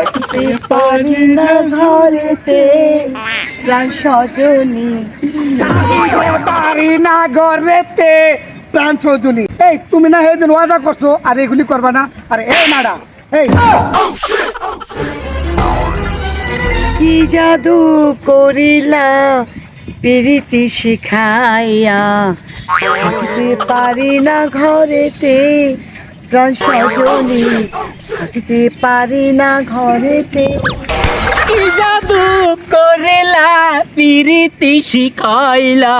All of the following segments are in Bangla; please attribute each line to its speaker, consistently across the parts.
Speaker 1: থাকতে পারি না ঘরেতে। প্রাণ সজনী।
Speaker 2: থাকিতে পারি না ঘরেতে। প্রাণ সজনী। এই তুমি না এই দিন ওয়াদা করছ আর এগুলি করবা না। আরে এই মাডা এই।
Speaker 1: কি জাদু করিলা প্রীতি শিখাইয়া? থাকিতে পারি না ঘরেতে। প্রাণ সজনী। থাকিতে পারি না ঘরেতে।
Speaker 3: কি জাদু করেলা পিরিতি শিখাইলা।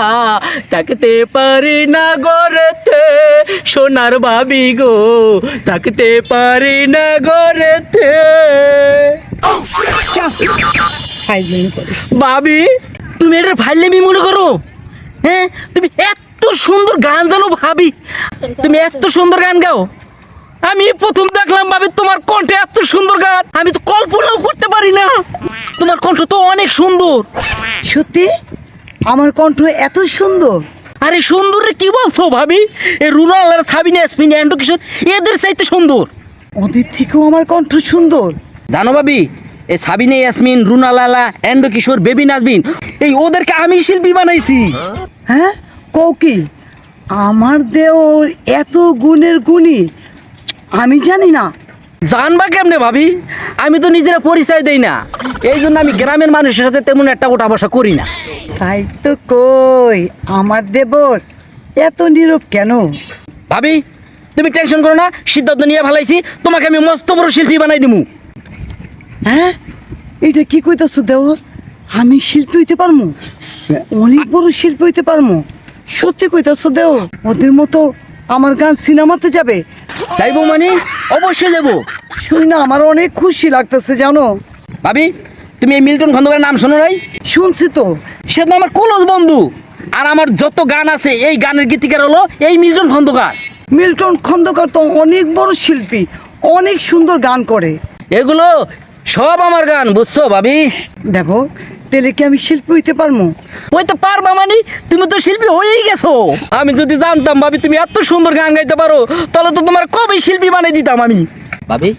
Speaker 3: থাকতে পারি না গড়েতে সোনার বাবি গো। থাকতে পারি না গড়েতে ভাবি তুমি এটা ফাইলেমি মনে করো? হ্যাঁ তুমি এত সুন্দর গান জানো ভাবি। তুমি এত সুন্দর গান গাও। আমি প্রথম দেখলাম ভাবি তোমার কণ্ঠে এত সুন্দর গান। আমি তো কল্পনাও করতে পারি না। তোমার কণ্ঠ তো অনেক সুন্দর।
Speaker 1: সত্যি? আমার কণ্ঠ এত সুন্দর?
Speaker 3: আরে সুন্দর কি বলছো ভাবি? এই রুনাল আর সাবিনা ইয়াসমিন অ্যান্ডো কিশোর এদের চাইতে সুন্দর।
Speaker 1: ওদের থেকেও আমার কণ্ঠ সুন্দর।
Speaker 3: জানো ভাবি এই সাবিনা ইয়াসমিন রুনালালা অ্যান্ডো কিশোর বেবি নাজবিন এই ওদেরকে আমি শিল্পী বানাইছি।
Speaker 1: হ্যাঁ? কৌকি আমার দেওর এত গুণের গুণী। আমি জানি না।
Speaker 3: জানবা কেমনে ভাবি? আমি তো নিজেরা পরিচয় দেই না। এই জন্য আমি গ্রামের মানুষের সাথে তেমন একটা ওঠা বসা করি না।
Speaker 1: তাই তো কই আমার দেবর এত নীরব কেন?
Speaker 3: ভাবি তুমি টেনশন করো না সিদ্ধান্ত নিয়ে ভালাইছি তোমাকে আমি মস্ত বড় শিল্পী বানাই দিমু।
Speaker 1: হ্যাঁ? এটা কি কইতাছ দেওর আমি শিল্পী হইতে পারমু? অনেক বড় শিল্পী হইতে পারমু। সত্যি কইতাছ দেও ওদের মতো আমার গান সিনেমাতে যাবে
Speaker 3: চাইব মানে? অবশ্যই যাব
Speaker 1: শুনি না আমার অনেক খুশি লাগতেছে জানো?
Speaker 3: ভাবি তুমি এই মিল্টন খন্দকারের নাম শোনো নাই?
Speaker 1: শুনছি তো।
Speaker 3: সে তো আমার কলস বন্ধু। আর আমার যত গান আছে এই গানের গীতিকার হলো এই মিল্টন খন্দকার।
Speaker 1: মিল্টন খন্দকার তো অনেক বড় শিল্পী অনেক সুন্দর গান করে।
Speaker 3: এগুলো সব আমার গান বুঝছ ভাবি?
Speaker 1: দেখো তাহলে কি আমি শিল্পী হইতে পারব
Speaker 3: ওই তো পারবা মানে? তুমি তো শিল্পী হয়েই গেছো। আমি যদি জানতাম ভাবি তুমি এত সুন্দর গান গাইতে পারো তাহলে তো তোমার কবে শিল্পী বানাই দিতাম আমি। ভাবি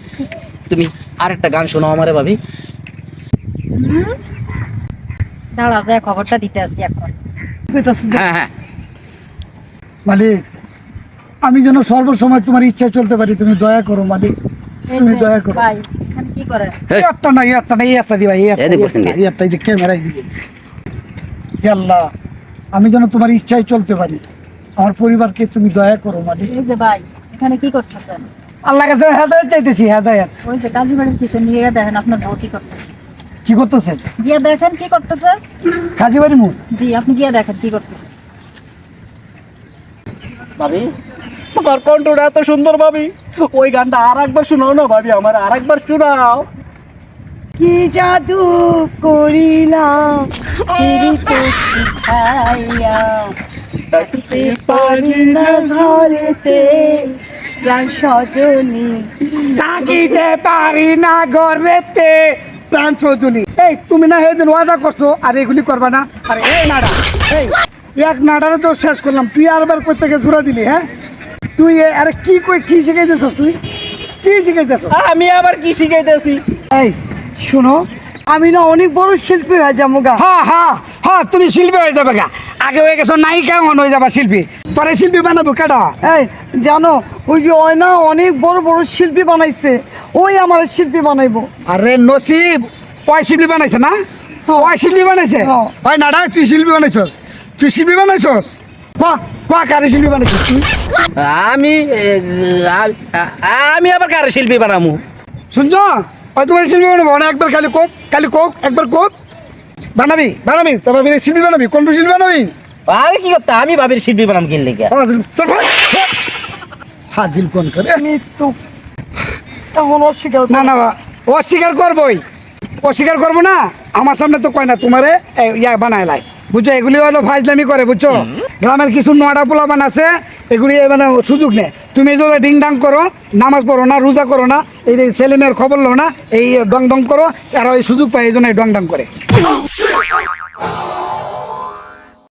Speaker 3: তুমি আরেকটা গান শোনাও আমারে ভাবি।
Speaker 4: দাঁড়া যায় খবরটা দিতে আসি এখন।
Speaker 1: কইতাছ
Speaker 3: হ্যাঁ হ্যাঁ।
Speaker 2: মালিক আমি যেন সর্বসময় তোমার ইচ্ছায় চলতে পারি তুমি দয়া করো মালিক। তুমি দয়া করো।
Speaker 4: ভাই কি করে?
Speaker 2: একটা না একটা না একটা দিবা একটা এই
Speaker 3: বসেন
Speaker 2: একটা,
Speaker 3: গে।
Speaker 2: এই একটা এই যে ক্যামেরায় দিবে। আল্লাহ আমি যেন তোমার ইচ্ছায় চলতে পারি। আমার পরিবারকে তুমি দয়া করো মালিক।
Speaker 4: এই যে ভাই এখানে কি করতেছেন?
Speaker 2: আল্লাহ কাছে হেদায়ত চাইতেছি হেদায়ত।
Speaker 4: ওই যে কাজী বাড়ির পিছনে গিয়ে দেখেন আপনার বউ কি করতেছে।
Speaker 2: কি করতেছেন
Speaker 4: গিয়ে দেখেন কি করতেছে?
Speaker 2: কাজী বাড়ি মুখ
Speaker 4: জি আপনি গিয়ে দেখেন কি করতেছে।
Speaker 3: ভাবি
Speaker 2: তোমার কণ্ঠটা এত সুন্দর ভাবি। ওই গানটা আর একবার শোনাও না ভাবি আমার আর একবার শোনাও।
Speaker 1: কি জাদু করিলাম পিরিতে শিখাইয়া থাকতে পারি না ঘরেতে প্রাণ সজনী।
Speaker 2: থাকিতে পারি না ঘরেতে প্রাণ সজনী। এই তুমি না এই দিন ওয়াদা করছ আর এগুলি করবা না। আরে এই নাড়া এই এক নাড়ারে তো শেষ করলাম। তুই আরবার কই থেকে জোড়া দিলি হ্যাঁ? তুই এ- আরে কি কই কি শিখাইতেছস তুই? কি শিখাইতেছস?
Speaker 3: আমি আবার কি শিখাইতেছি?
Speaker 1: এই শোনো আমি না অনেক বড় শিল্পী হয়ে যাব গা।
Speaker 2: হ্যাঁ হ্যাঁ হ্যাঁ তুমি শিল্পী হয়ে যাবে গা। আগে হয়ে গেছো নায়িকা এখন হয়ে যাবা শিল্পী। তোরে শিল্পী বানাবো কেটা
Speaker 1: এই জানো ওই যে ওই না অনেক বড় বড় শিল্পী বানাইছে। ওই আমার শিল্পী বানাইবো।
Speaker 2: আরে নসিব ওই শিল্পী বানাইছে না?
Speaker 1: হ্যাঁ।
Speaker 2: ওই শিল্পী বানাইছে?
Speaker 1: হ্যাঁ।
Speaker 2: ওই নাডা তুই শিল্পী বানাইছস? তুই শিল্পী বানাইছস? ক ক কারে শিল্পী বানাইছস
Speaker 3: আমি আমি আবার কার শিল্পী বানামু?
Speaker 2: শুনছ? ওই তোমার শিল্পী বানাবো? না একবার খালি কোক খালি কোক একবার কোক। বানাবি বানাবি। তারপর বিরে শিল্পী বানাবি? কোন শিল্পী বানাবি?
Speaker 3: আরে কি করতে? আমি ভাবির শিল্পী বানাম কিনলে
Speaker 2: হাজিল কোন করে?
Speaker 1: মৃত্যু। এখন অস্বীকার
Speaker 2: না না অস্বীকার করবই। অস্বীকার করব না? আমার সামনে তো কয় না তোমারে এ, ইয়া বানায় লাই। বুঝছ? এগুলি হলো ফাইজলামি করে বুঝছ? গ্রামের কিছু নোয়াটা পোলাপান আছে, এগুলি মানে সুযোগ নেই। তুমি যদি ডিং ডাং করো, নামাজ পড়ো না, রোজা করো না, এই ছেলে খবর লো না, এই ডং ডং করো আর ওই সুযোগ পায় এই জন্য ডং ডাং করে।